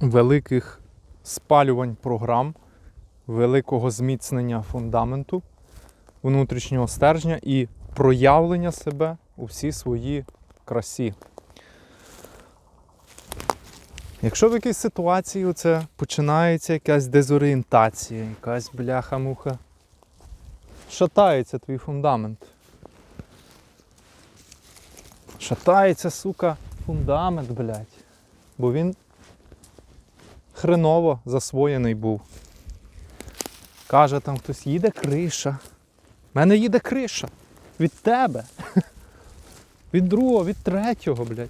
великих спалювань програм, великого зміцнення фундаменту, внутрішнього стержня і проявлення себе у всій своїй красі. Якщо в якійсь ситуації оце починається якась дезорієнтація, якась бляха-муха, шатається твій фундамент. Шатається, сука, фундамент, блядь. Бо він хреново засвоєний був. Каже, там хтось їде криша. В мене їде криша. Від тебе. Від другого, від третього, блядь.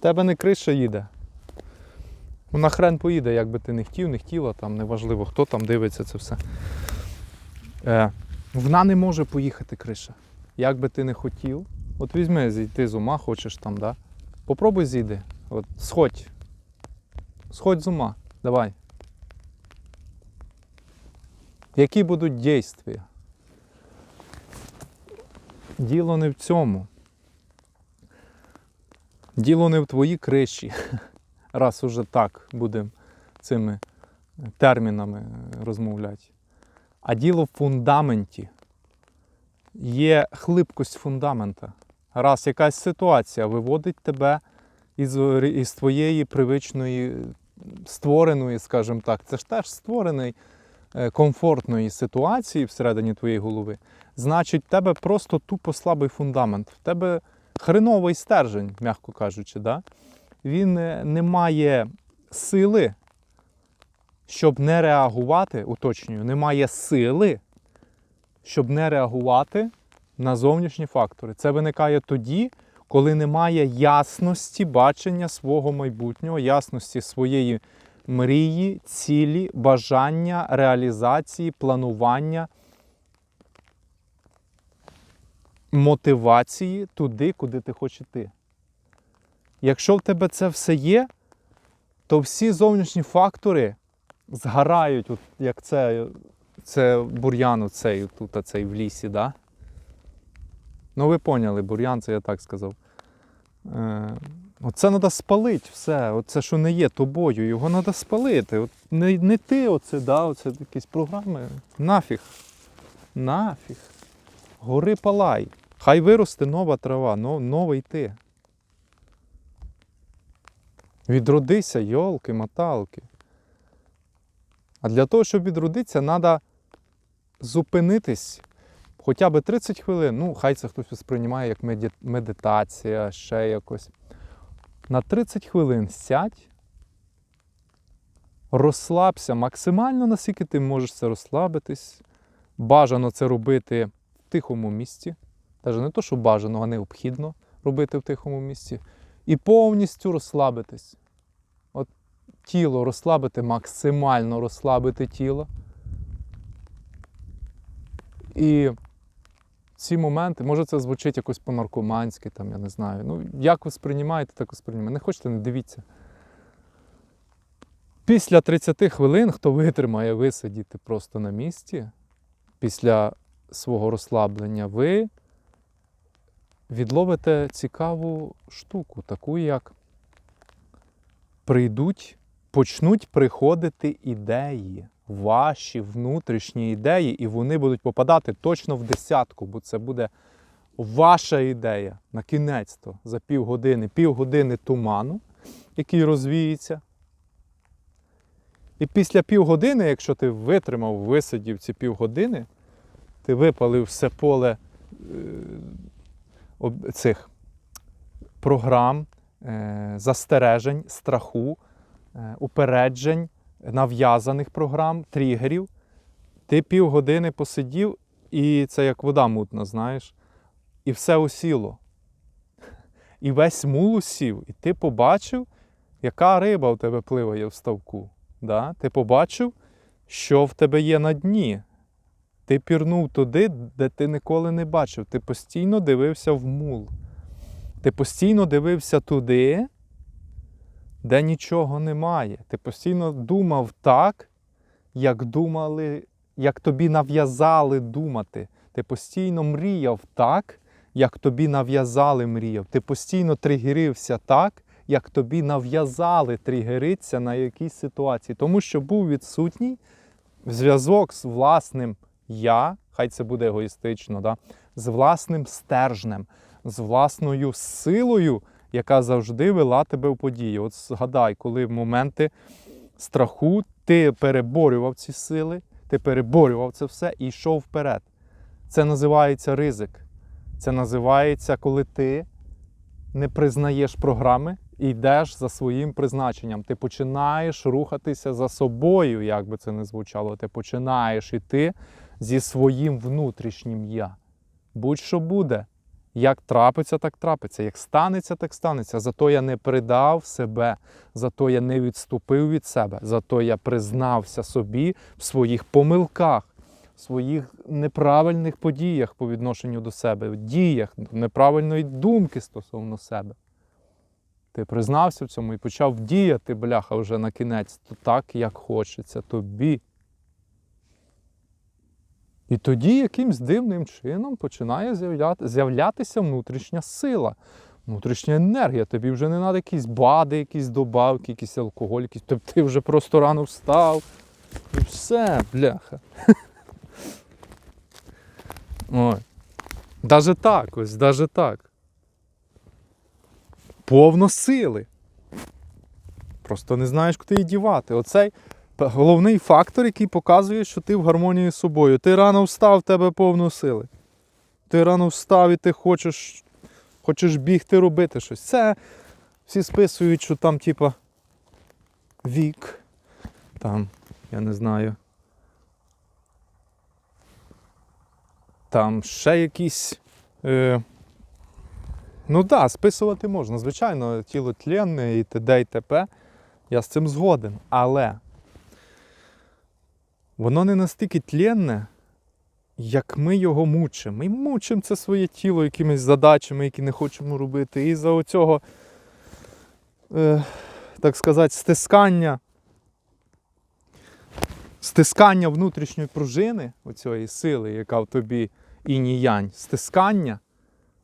Тебе не криша їде. Вона хрен поїде, як би ти не хотів, не хотіла, там неважливо, хто там дивиться це все. Е, вона не може поїхати криша. Як би ти не хотів, от візьми, зійти з ума, хочеш там, да? Попробуй зійди. От, сходь. Сходь з ума. Давай. Які будуть дійствия? Діло не в цьому. Діло не в твоїй криші. Раз уже так будемо цими термінами розмовляти. А діло в фундаменті. Є хлипкость фундамента. Раз якась ситуація виводить тебе із, із твоєї привичної, створеної, скажімо так, це ж теж створений е, комфортної ситуації всередині твоєї голови, значить, в тебе просто тупо слабий фундамент. В тебе хреновий стержень, м'яко кажучи. Да? Він е, не має сили, щоб не реагувати, уточнюю, не має сили, щоб не реагувати на зовнішні фактори. Це виникає тоді, коли немає ясності бачення свого майбутнього, ясності своєї мрії, цілі, бажання, реалізації, планування, мотивації туди, куди ти хочеш йти. Якщо в тебе це все є, то всі зовнішні фактори згорають, от як це, це бур'ян оцей, тут, оцей в лісі. Да? Ну, ви поняли, бур'ян, це я так сказав. Е, Оце треба спалити все. Оце, що не є тобою, його треба спалити. От не, не ти оце, да, оце якісь програми. Нафіг. Нафіг. Гори палай. Хай виросте нова трава, но, новий ти. Відродися, йолки-маталки. А для того, щоб відродитися, треба зупинитись хоча б 30 хвилин. Ну, хай це хтось сприймає як медитація, ще якось. На 30 хвилин сядь, розслабся максимально, наскільки ти можеш це розслабитись. Бажано це робити в тихому місці. Навіть не то, що бажано, а необхідно робити в тихому місці. І повністю розслабитись. От тіло розслабити, максимально розслабити тіло. І ці моменти, може це звучить якось по-наркоманськи, там, я не знаю. Ну, як ви сприймаєте, так ви сприймаєте. Не хочете, не дивіться. Після 30 хвилин, хто витримає висидіти просто на місці, після свого розслаблення, ви відловите цікаву штуку, таку як прийдуть, почнуть приходити ідеї, ваші внутрішні ідеї, і вони будуть попадати точно в десятку, бо це буде ваша ідея на кінець-то за півгодини, півгодини туману, який розвіється. І після півгодини, якщо ти витримав, висидів ці півгодини, ти випалив все поле е, цих програм, е, застережень, страху, е, упереджень, нав'язаних програм, тригерів. Ти півгодини посидів, і це як вода мутна, знаєш, і все осіло. І весь мул усів, і ти побачив, яка риба в тебе пливає в ставку. Да? Ти побачив, що в тебе є на дні. Ти пірнув туди, де ти ніколи не бачив. Ти постійно дивився в мул. Ти постійно дивився туди, де нічого немає. Ти постійно думав так, як думали, як тобі нав'язали думати. Ти постійно мріяв так, як тобі нав'язали мріяв. Ти постійно тригерився так, як тобі нав'язали тригеритися на якійсь ситуації, тому що був відсутній зв'язок з власним я, хай це буде егоїстично, да? з власним стержнем, з власною силою, яка завжди вела тебе в події. От згадай, коли в моменти страху ти переборював ці сили, ти переборював це все і йшов вперед. Це називається ризик. Це називається, коли ти не признаєш програми і йдеш за своїм призначенням. Ти починаєш рухатися за собою, як би це не звучало. Ти починаєш іти зі своїм внутрішнім я. Будь-що буде. Як трапиться, так трапиться. Як станеться, так станеться. Зато я не придав себе, зато я не відступив від себе, зато я признався собі в своїх помилках, в своїх неправильних подіях по відношенню до себе, в діях, неправильної думки стосовно себе. Ти признався в цьому і почав діяти, бляха, вже на кінець, то так, як хочеться тобі. І тоді якимсь дивним чином починає з'являтися внутрішня сила, внутрішня енергія. Тобі вже не треба якісь бади, якісь добавки, якийсь алкоголь, якісь. Тобто ти вже просто рано встав. І все, бляха. Ой. Даже так, ось, даже так. Повно сили. Просто не знаєш, куди її дівати. Оцей головний фактор, який показує, що ти в гармонії з собою. Ти рано встав, в тебе повно сили. Ти рано встав і ти хочеш, хочеш бігти робити щось. Це всі списують, що там, типа, вік, там, я не знаю. Там ще якісь. Е, ну так, да, списувати можна. Звичайно, тіло тленне і т.д. і т.п. Я з цим згоден. Але воно не настільки тленне, як ми його мучимо. Ми мучимо це своє тіло якимись задачами, які не хочемо робити. І за оцього, е, так сказати, стискання, стискання внутрішньої пружини, оцієї сили, яка в тобі інь-янь, стискання.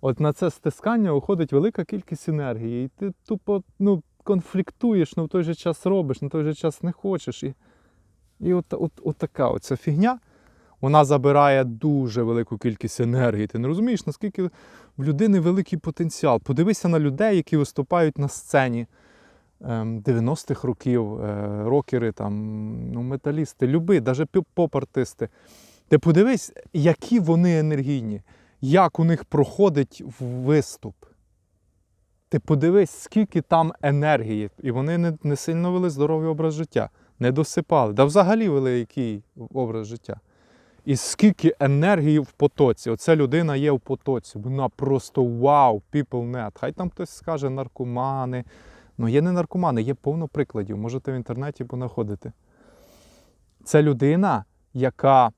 От на це стискання уходить велика кількість енергії. І ти тупо ну, конфліктуєш, але в той же час робиш, на той же час не хочеш. І, і от, от, от така оця фігня, вона забирає дуже велику кількість енергії. Ти не розумієш, наскільки в людини великий потенціал. Подивися на людей, які виступають на сцені ем, 90-х років, е, рокери, там, ну, металісти, люби, навіть поп-артисти. Ти подивись, які вони енергійні, як у них проходить виступ. Ти подивись, скільки там енергії, і вони не, не сильно вели здоровий образ життя, не досипали. Да взагалі вели який образ життя. І скільки енергії в потоці. Оця людина є в потоці. Вона просто вау, people net. Хай там хтось скаже наркомани. Ну, є не наркомани, є повно прикладів. Можете в інтернеті понаходити. Це людина, яка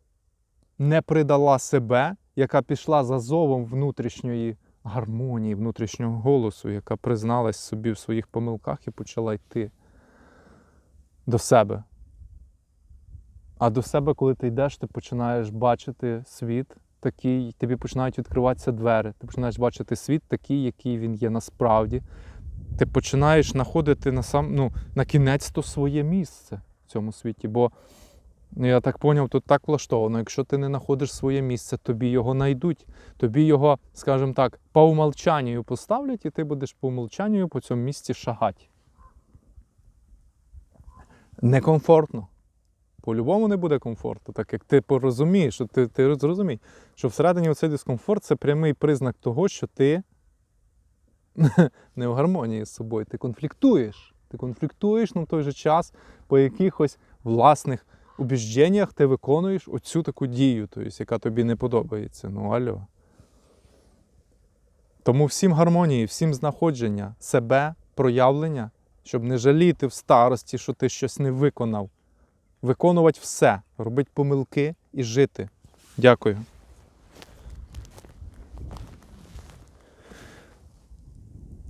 не придала себе, яка пішла за зовом внутрішньої гармонії, внутрішнього голосу, яка призналась собі в своїх помилках і почала йти до себе. А до себе, коли ти йдеш, ти починаєш бачити світ такий, тобі починають відкриватися двері. Ти починаєш бачити світ такий, який він є насправді. Ти починаєш знаходити на сам, ну, на кінець то своє місце в цьому світі. Бо ну, я так поняв, тут так влаштовано. Якщо ти не знаходиш своє місце, тобі його знайдуть. Тобі його, скажімо так, по умолчанню поставлять, і ти будеш по умолчанню по цьому місці шагати. Некомфортно. По-любому не буде комфорту, так як ти порозумієш, що ти, ти зрозумій, що всередині оцей дискомфорт це прямий признак того, що ти не в гармонії з собою. Ти конфліктуєш. Ти конфліктуєш, в той же час по якихось власних убіжденнях ти виконуєш оцю таку дію, тобто, яка тобі не подобається. Ну, алло. Тому всім гармонії, всім знаходження себе, проявлення, щоб не жаліти в старості, що ти щось не виконав. Виконувати все, робити помилки і жити. Дякую.